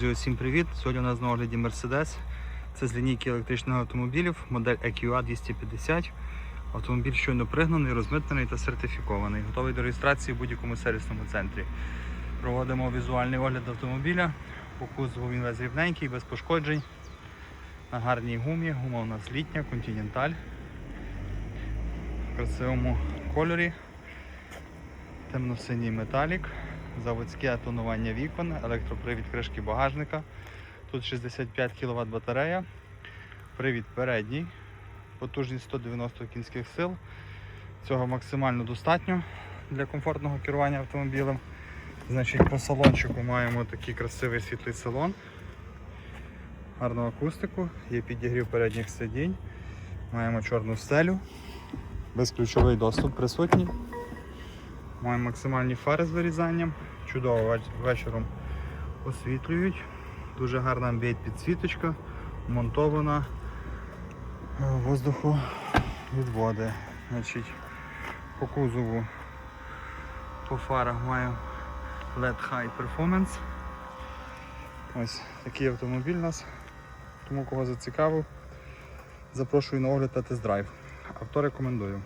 Друзі, Всім привіт! Сьогодні у нас на огляді Mercedes. Це з лінійки електричних автомобілів, модель EQA 250. Автомобіль щойно пригнаний, розмитнений та сертифікований. Готовий до реєстрації в будь-якому сервісному центрі. Проводимо візуальний огляд автомобіля. По кузову він весь рівненький, без пошкоджень. На гарній гумі. Гума у нас літня, Continental. В красивому кольорі. Темно-синій металік. Заводське тонування вікон, електропривід кришки багажника. Тут 65 кВт батарея. Привід передній. Потужність 190 кінських сил. Цього максимально достатньо для комфортного керування автомобілем. Значить, по салончику маємо такий красивий світлий салон. Гарну акустику, є підігрів передніх сидінь. Маємо чорну стелю. Безключовий доступ присутній. Маємо максимальні фари з вирізанням. Чудово вечором освітлюють. Дуже гарна амбієнт підсвіточка, монтована е, воздуховідводи. Значить, по кузову по фарах маю LED High Performance. Ось такий автомобіль у нас. Тому кого зацікавив, запрошую на огляд та тест-драйв. Авто рекомендую.